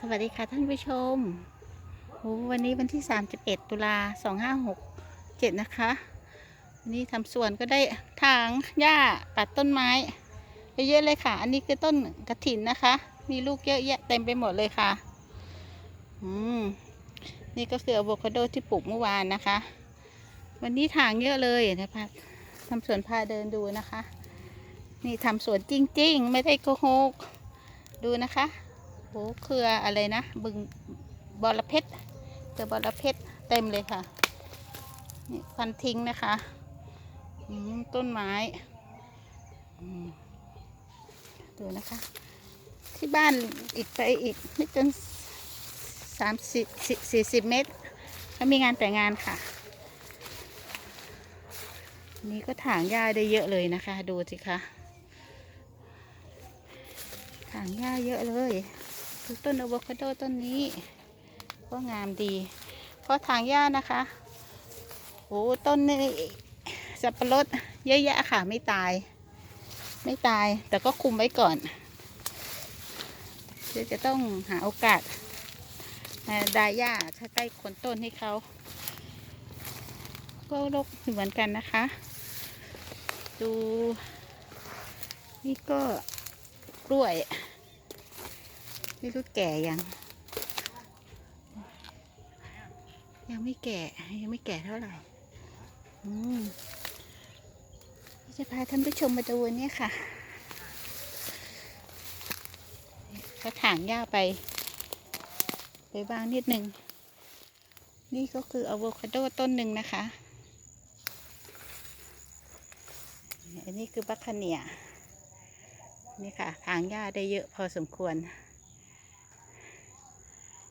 สวัสดีค่ะท่านผู้ชมโอ้วันนี้วันที่ 31 ตุลา2567 นะคะ วันนี้ทำสวนก็ได้ถางหญ้าตัดต้นไม้เยอะเลยค่ะ อันนี้คือต้นกระถินนะคะ มีลูกเยอะแยะเต็มไปหมดเลยค่ะ อืม นี่ก็คืออะโวคาโดที่ปลูกเมื่อวานนะคะ วันนี้ถางเยอะเลยนะคะทำสวนพาเดินดูนะคะ นี่ทำสวนจริง ๆ ไม่ได้โกหก ดูนะคะ เครืออะไรนะ บึงบอระเพ็ดเครือบอระเพ็ดเต็มเลยค่ะ นี่พันทิ้งนะคะต้นไม้ดูนะคะ ที่บ้านอีกไปอีกไม่เกินสามสิบสี่สิบเมตรแล้วมีงานแต่งงานค่ะ นี่ก็ถางหญ้าได้เยอะเลยนะคะ ดูสิคะถางหญ้าเยอะเลย ดูต้นอะโวคาโดต้นนี้ ก็งามดี เพราะถางหญ้านะคะโอ้ต้นนี้สับปะรดเยอะแยะค่ะไม่ตาย ไม่ตายแต่ก็คุมไว้ก่อนเดี๋ยวจะต้องหาโอกาสเอ่อดายหญ้าใกล้คนต้นให้เขาก็รกเหมือนกันนะคะ ดู นี่ก็กล้วย ไม่รู้แก่ยัง ยังไม่แก่ ยังไม่แก่เท่าไหร่ อืมจะพาท่านผู้ชมมาดูเนี่ยค่ะเขาถางหญ้าไป ไปบ้างนิดหนึ่งนี่ก็คืออะโวคาโดต้นหนึ่งนะคะ อันนี้คือบัคคเนียนี่ค่ะทางหญ้าได้เยอะพอสมควร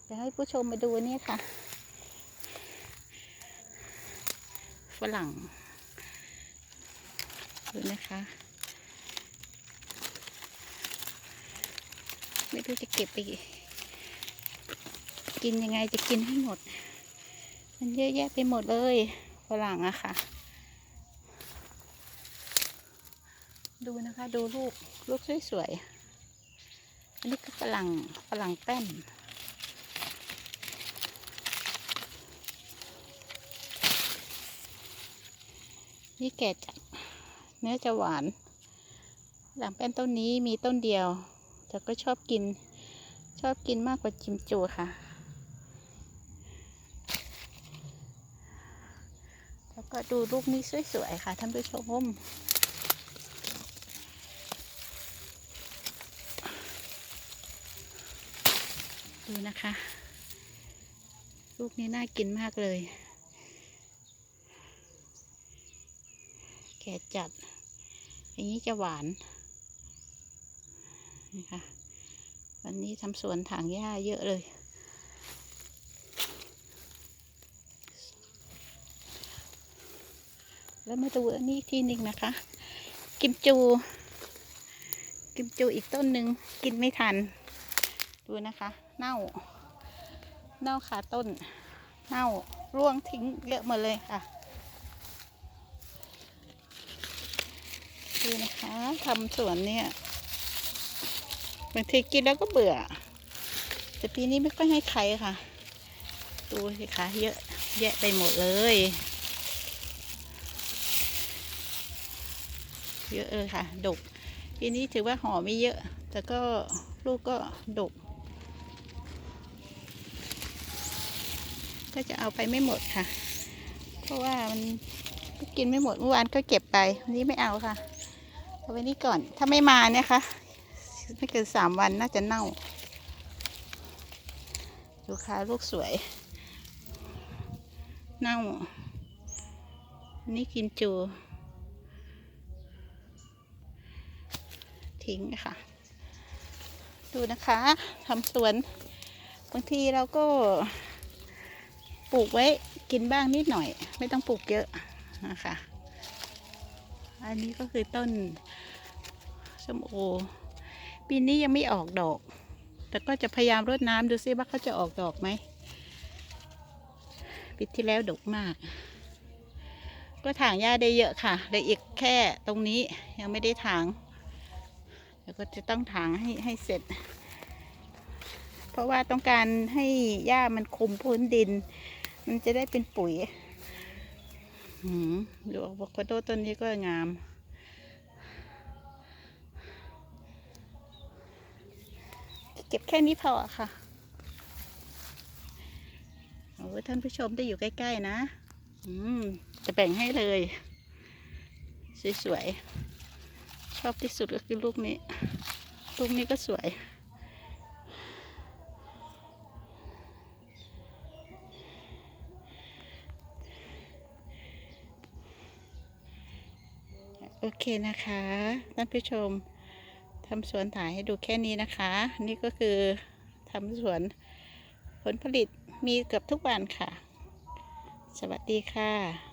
จะให้ผู้ชมมาดูนี่ค่ะ ฝรั่งดูนะคะ ไม่รู้จะเก็บไปกินยังไงจะกินให้หมด มันเยอะแยะไปหมดเลยฝรั่งอะค่ะ ดูนะคะดูลูกลูกสวยๆอันนี้คือฝรั่งฝรั่งแป้น นี่แก่จัดเนื้อจะหวานฝรั่งแป้นต้นนี้มีต้นเดียว แต่ก็ชอบกิน ชอบกินมากกว่าจิมจูค่ะ แล้วก็ดูลูกนี้สวยๆค่ะท่านผู้ชมดูนะคะ ลูกนี้น่ากินมากเลย ก่จัด อย่างนี้จะหวานนะคะวันนี้ทำสวนถางหญ้าเยอะเลย แล้วมาดูอันนี้อีกทีหนึ่งนะคะ กิมจู กิมจูอีกต้นหนึ่งกินไม่ทัน ดูนะคะ เน่า เน่าขาต้น เน่าร่วงทิ้งเยอะหมดเลยค่ะ ดูนะคะทำสวนเนี่ยบางทีกินแล้วก็เบื่อ แต่ปีนี้ไม่ค่อยให้ใครค่ะ ดูสิคะเยอะแยะไปหมดเลย เยอะเลยค่ะ ดกปีนี้ถือว่าหอไม่เยอะ แต่ก็ลูกก็ดก ก็จะเอาไปไม่หมดค่ะ เพราะว่ามันก็กินไม่หมดเมื่อวานก็เก็บไปวันนี้ไม่เอาค่ะ เอาไว้นี่ก่อน ถ้าไม่มาเนี่ยค่ะไม่เกินสามวันน่าจะเน่า ดูค่ะลูกสวย เน่าอันนี่กินจู ทิ้งค่ะ ดูนะคะทำสวน บางทีเราก็ปลูกไว้กินบ้างนิดหน่อย ไม่ต้องปลูกเยอะนะคะ อันนี้ก็คือต้นส้มโอ ปีนี้ยังไม่ออกดอก แต่ก็จะพยายามรดน้ำดูซิว่าเขาจะออกดอกไหมปีที่แล้วดกมาก ก็ถางหญ้าได้เยอะค่ะเลืออีกแค่ตรงนี้ยังไม่ได้ถางแล้วก็จะต้องถางให้ให้เสร็จ เพราะว่าต้องการให้หญ้ามันคุมพื้นดิน มันจะได้เป็นปุ๋ย ดูอะโวคาโดต้นนี้ก็งาม เก็บแค่นี้พอค่ะ โอ้ท่านผู้ชมได้อยู่ใกล้ ๆ นะ อืม จะแบ่งให้เลย สวย ๆ ชอบที่สุดก็คือลูกนี้ ลูกนี้ก็สวย อเคนะคะท่านผู้ชมทำสวนถ่ายให้ดูแค่นี้นะคะ นี่ก็คือทำสวนผลผลิตมีเกือบทุกวันค่ะ สวัสดีค่ะ